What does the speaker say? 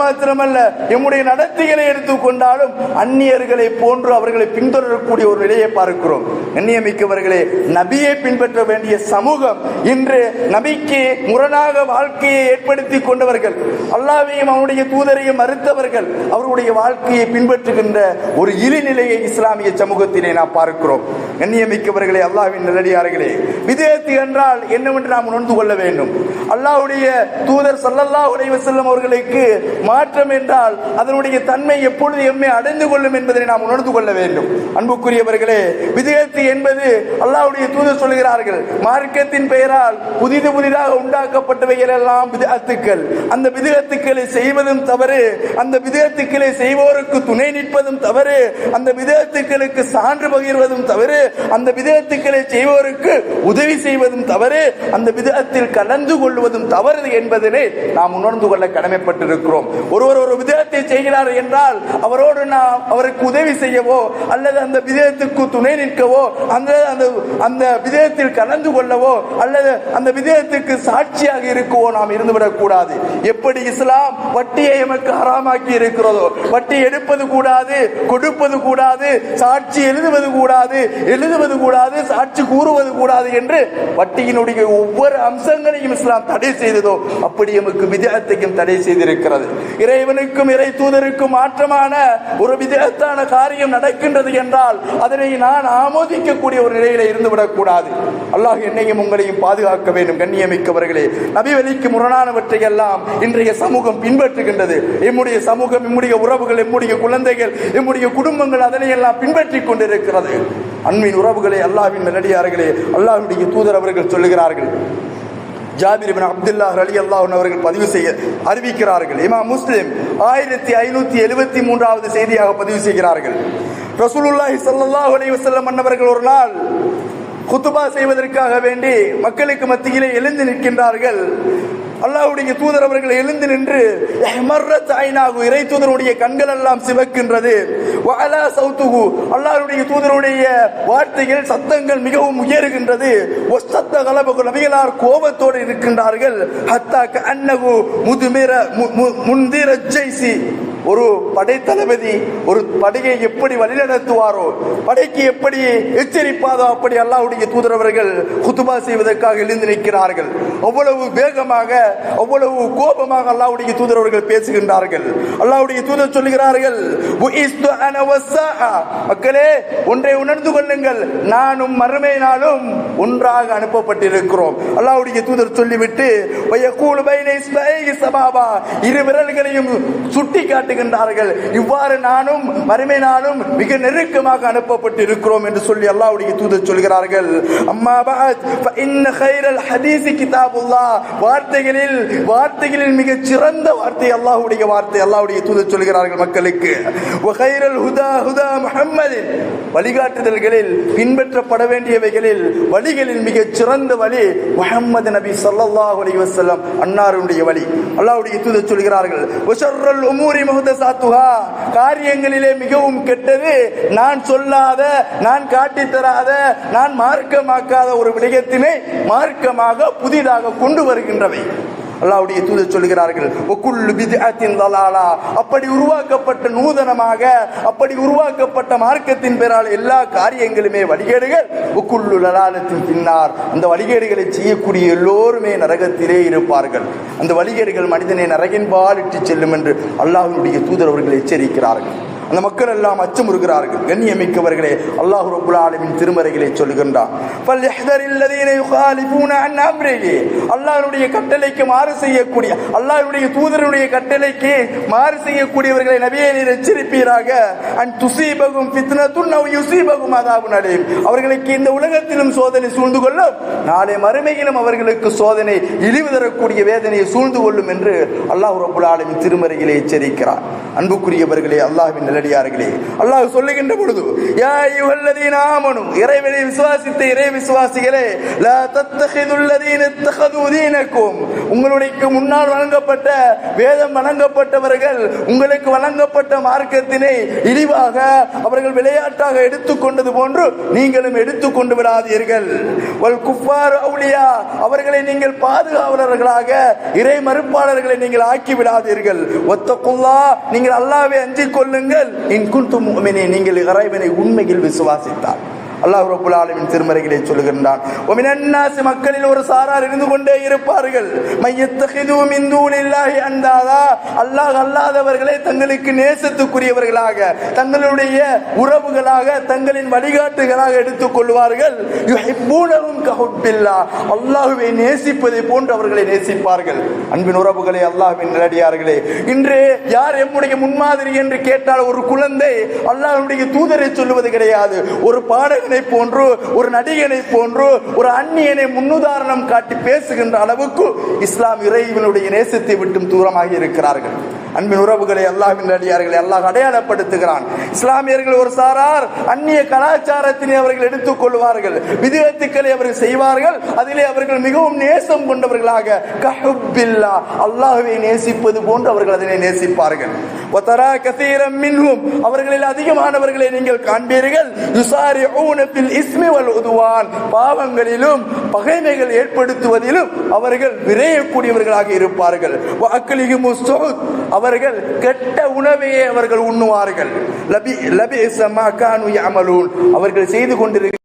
மாத்திரமல்ல எம்முடைய நடத்தைகளை எடுத்துக்கொண்டாலும் அந்நியர்களை போன்று அவர்களை பின்தொடரக்கூடிய ஒரு நிலையை பார்க்கிறோம். கண்ணியமிக்கவர்களே நபியை பின்பற்ற வேண்டிய சமூகம் இன்று நபிக்கு முரணாக வாழ்க்கையை ஏற்படுத்தி கொண்டவர்கள் அல்லாவையும் அவனுடைய தூதரையும் மறுத்தவர்கள் அவருடைய வாழ்க்கையை பின்பற்றுகின்ற ஒரு இழிநிலையை இஸ்லாமிய சமூகத்திலே நாம் பார்க்கிறோம். கண்ணியமிக்கவர்களே அல்லாவின் நிலடியார்களே விதேத்து என்றால் என்னவென்று நாம் உணர்ந்து கொள்ள வேண்டும். அல்லாவுடைய தூதர் சல்லல்லா உடைய செல்லும் அவர்களுக்கு மாற்றம் என்றால் அதனுடைய தன்மை எப்பொழுது எம்மை அடைந்து கொள்ளும் என்பதை நாம் உணர்ந்து கொள்ள வேண்டும். அன்புக்குரியவர்களே விதயத்து என்பது அல்லாவுடைய தூதர் சொல்கிறார்கள். மார்க்கத்தின் பெயரால் புதிது புதிதாக உண்டாக்கப்பட்டவைகள் எல்லாம் விதத்துக்கள் அந்த விதத்துக்களை செய்வதும் தவறு அந்த விதத்துக்களை செய்வோருக்கு துணை நிற்பதும் தவறு அந்த விதத்துக்களுக்கு சான்று பகிர்வதும் தவறு அந்த விதத்துக்களை செய்வோருக்கு உதவி செய்வதும் தவறு அந்த விதத்தில் கலந்து கொள்வதும் தவறு என்பதனை நாம் உணர்ந்து கொள்ள கடமைப்பட்டிருக்கிறோம். ஒருவர் ஒரு விதத்தை செய்கிறார் என்றால் அவரோடு நாம் அவருக்கு உதவி செய்யவோ அல்லது அந்த விதத்துக்கு துணை நிற்கவோ அந்த அந்த அந்த விதத்தில் கலந்து கொள்ளவோ அல்லது அந்த விதத்துக்கு சாட்சியாக இருக்கவோ நாம் இருந்துவிடக் கூடாது. எப்படி இஸ்லாம் வட்டியை எமக்கு ஹராமாக்கி இருக்கிறதோ வட்டி எடுப்பது கூடாது கொடுப்பது கூடாது சாட்சி எழுதுவது கூடாது எழுதுவது கூடாது சாட்சி கூறுவது கூடாது என்று வட்டியினுடைய ஒவ்வொரு அம்சங்களையும் இஸ்லாம் தடை செய்ததோ அப்படி எமக்கு விதத்தையும் தடை செய்திருக்கிறது. இறைவனுக்கும் இறை தூதருக்கும் மாற்றமான ஒரு விதத்தான காரியம் நடக்கின்றது என்றால் அதனை நான் ஆமோதிக்கக்கூடிய ஒரு நிலையில இருந்து விடக்கூடாது அல்லாஹ் என்னையும் உங்களையும் பாதுகாக்க வேண்டும் கண்ணியமிக்கவர்களே. நபிவெளிக்கு முரணானவற்றை எல்லாம் இன்றைய சமூகம் பின்பற்றுகின்றது. எம்முடைய சமூகம் எம்முடைய உறவுகள் எம்முடைய குழந்தைகள் எம்முடைய குடும்பங்கள் அதனை எல்லாம் பின்பற்றிக் கொண்டிருக்கிறது. அன்பின் உறவுகளை அல்லாஹ்வின் நல்லடியார்களே அல்லாஹ்வுடைய தூதர் அவர்கள் சொல்லுகிறார்கள். ஜாபிர் இப்னு அப்துல்லாஹ் அலி அல்லாஹ் அவர்கள் பதிவு செய்ய அறிவிக்கிறார்கள். இமா முஸ்லிம் ஆயிரத்தி ஐநூத்தி எழுபத்தி மூன்றாவது செய்தியாக பதிவு செய்கிறார்கள். ரசூலுல்லாஹி சல்லாஹ் அலி வசல்லம் மன்னவர்கள் ஒரு நாள் குத்துபா செய்வதற்காக வேண்டி மக்களுக்கு மத்தியிலே எழுந்து நிற்கின்றார்கள். அல்லாஹுடைய தூதர் அவர்கள் எழுந்து நின்று "இஹ்மர்ரத் இறை தூதருடைய கண்கள் எல்லாம் சிவக்கின்றது. வாலா சௌத்துகு அல்லாருடைய தூதருடைய வார்த்தைகள் சத்தங்கள் மிகவும் உயருகின்றது. ஒஸ்தத்த கலபகு. நபிகளார் கோபத்தோடு இருக்கின்றார்கள் ஹத்தா அன்னகு முதுமிர மு- முந்திர ஜெய்சி. ஒரு படைத்தளபதி ஒரு படையை எப்படி வழிநடத்துவாரோ படைக்கு எப்படி எச்சரிப்பாதோ அப்படி அல்லாவுடைய தூதரவர்கள் குத்துபா செய்வதற்காக எழுந்து நிற்கிறார்கள். அவ்வளவு வேகமாக அவ்வளவு கோபமாக அல்லாவுடைய தூதரவர்கள் பேசுகின்றார்கள். அல்லாவுடைய தூதர் சொல்லுகிறார்கள் மக்களே ஒன்றை உணர்ந்து கொள்ளுங்கள். நானும் மறுமை நாளும் ஒன்றாக அனுப்பப்பட்டிருக்கிறோம். அல்லாவுடைய தூதர் சொல்லிவிட்டு இரு விரல்களையும் சுட்டி காட்டுகின்றார்கள் இவ்வாறு நானும் வறுமை நாளும் மிக நெருக்கமாக அனுப்பப்பட்டு இருக்கிறோம் என்று சொல்லி அல்லாவுடைய தூதர் சொல்கிறார்கள். அம்மா வார்த்தைகளில் வார்த்தைகளில் மிக சிறந்த வார்த்தை அல்லாஹுடைய வார்த்தை அல்லாஹுடைய தூதர் சொல்கிறார்கள் மக்களுக்கு. வழிகாட்டுதல்களில் பின்பற்றப்பட வேண்டியவைகளில் வழிகளில் மிக சிறந்த வழி முகமது நபி சல்லாஹ் அலி வசல்லாம் அன்னாருடைய வழி. அல்லாவுடைய தூதர் சொல்கிறார்கள் வஷர்ரல் காரியங்களிலே மிகவும் கெட்டது. நான் சொல்லாத நான் காட்டித்தராத நான் மார்க்கமாக்காத ஒரு விடயத்தினை மார்க்கமாக புதிதாக கொண்டு வருகின்றவை. அல்லாவுடைய தூதர் சொல்கிறார்கள் ஒக்குள்ளு தலாலா. அப்படி உருவாக்கப்பட்ட நூதனமாக அப்படி உருவாக்கப்பட்ட மார்க்கத்தின் பெயரால் எல்லா காரியங்களுமே வழிகேடுகள். ஒக்குள்ளு லலாலத்தின் பின்னார் அந்த வழிகேடுகளை செய்யக்கூடிய எல்லோருமே நரகத்திலே இருப்பார்கள். அந்த வழிகேடுகள் மனிதனை நரகின்பால் இட்டு செல்லும் என்று அல்லாஹ்வுடைய தூதர் அவர்கள் எச்சரிக்கிறார்கள். அந்த மக்கள் எல்லாம் அச்சம் இருக்கிறார்கள் கண்ணியமிக்கவர்களே அல்லாஹு ரபுல் ஆலமின் திருமறைகளை சொல்லுகின்றான் அல்லாஹனுடைய கட்டளைக்கு மாறு செய்யக்கூடிய அல்லாஹனுடைய தூதருடைய கட்டளைக்கு மாறு செய்யக்கூடியவர்களை நபியை நீர் எச்சரிப்பீராக. அண்ட் துசீபகும் பித்னத்துன் அவ் யுசீபகும் அதாபு நடையும் அவர்களுக்கு இந்த உலகத்திலும் சோதனை சூழ்ந்து கொள்ளும் நாளை மறுமையிலும் அவர்களுக்கு சோதனை இழிவு தரக்கூடிய வேதனையை சூழ்ந்து கொள்ளும் என்று அல்லாஹ் ரபுல் ஆலமின் திருமறைகளை எச்சரிக்கிறார். அன்புக்குரியவர்களே அல்லாஹின் நிலை நல்லடியார்களே அல்லாஹ் சொல்லுகின்ற பொழுது யா அய்யுஹல்லதீன ஆமனு இறைவனை விசுவாசித்த இறை விசுவாசிகளே லா தத்தஹிதுல்லதீன இத்தஹது தீனக்கும். உங்களுக்கு முன்னால் வழங்கப்பட்ட வேதம் வழங்கப்பட்டவர்கள் உங்களுக்கு வழங்கப்பட்ட மார்க்கத்தினை இழிவாக அவர்கள் விளையாட்டாக எடுத்துக்கொண்டது போன்று நீங்களும் எடுத்துக்கொண்டு விடாதீர்கள். வல் குஃபார் அவுலியா அவர்களை நீங்கள் பாதுகாவலர்களாக இறை மறுப்பாளர்களை நீங்கள் ஆக்கி விடாதீர்கள். ஒத்தகுல்லா நீங்கள் அல்லாஹ்வை அஞ்சிக் கொள்ளுங்கள். இன் குன்தும் முஃமினீன் நீங்கள் இறைவனை உண்மையில் விசுவாசித்தார் அல்லாஹ் ரபுல் ஆலமின் திருமறைகளை சொல்லுகின்றான். ஒமினன் மக்களில் ஒரு சாரார் இருந்து கொண்டே இருப்பார்கள். மையத்தஹிது மின் தூனில்லாஹி அந்தாதா. அல்லாஹ் அல்லாதவர்களை தங்களுக்கு நேசத்துக்குரியவர்களாக தங்களுடைய உறவுகளாக தங்களின் வழிகாட்டுகளாக எடுத்துக் கொள்வார்கள். அல்லாஹுவை நேசிப்பதை போன்று அவர்களை நேசிப்பார்கள். அன்பின் உறவுகளை அல்லாஹ்வின் நிலடியார்களே இன்று யார் எம்முடைய முன்மாதிரி என்று கேட்டால் ஒரு குழந்தை அல்லாஹ்வுடைய தூதரை சொல்லுவது கிடையாது. ஒரு பாடகன் போன்று ஒரு நடிகனை போன்று ஒரு அந்நியனை முன்னுதாரணம் காட்டி பேசுகின்ற அளவுக்கு இஸ்லாம் இறைவனுடைய நேசத்தை விட்டும் தூரமாகி இருக்கிறார்கள். அன்பின் உறவுகளை அல்லாஹின் அடியார்களை அல்லாஹ் அடையாளப்படுத்துகிறான். இஸ்லாமியர்கள் ஒரு சாரார் அந்நிய கலாச்சாரத்தினை அவர்கள் எடுத்துக் கொள்வார்கள். விதிவத்துக்களை அவர்கள் செய்வார்கள். அதிலே அவர்கள் மிகவும் நேசம் கொண்டவர்களாக கஹுப்பில்லா அல்லாஹுவை நேசிப்பது போன்று அவர்கள் அதனை நேசிப்பார்கள். அவர்களில் அதிகமானவர்களை நீங்கள் காண்பீர்கள். பாவங்களிலும் பகைமைகள் ஏற்படுத்துவதிலும் அவர்கள் விரையக்கூடியவர்களாக இருப்பார்கள். அவர்கள் கெட்ட உணவையே அவர்கள் உண்ணுவார்கள். லபி லபி அவர்கள் செய்து கொண்டிருக்கிற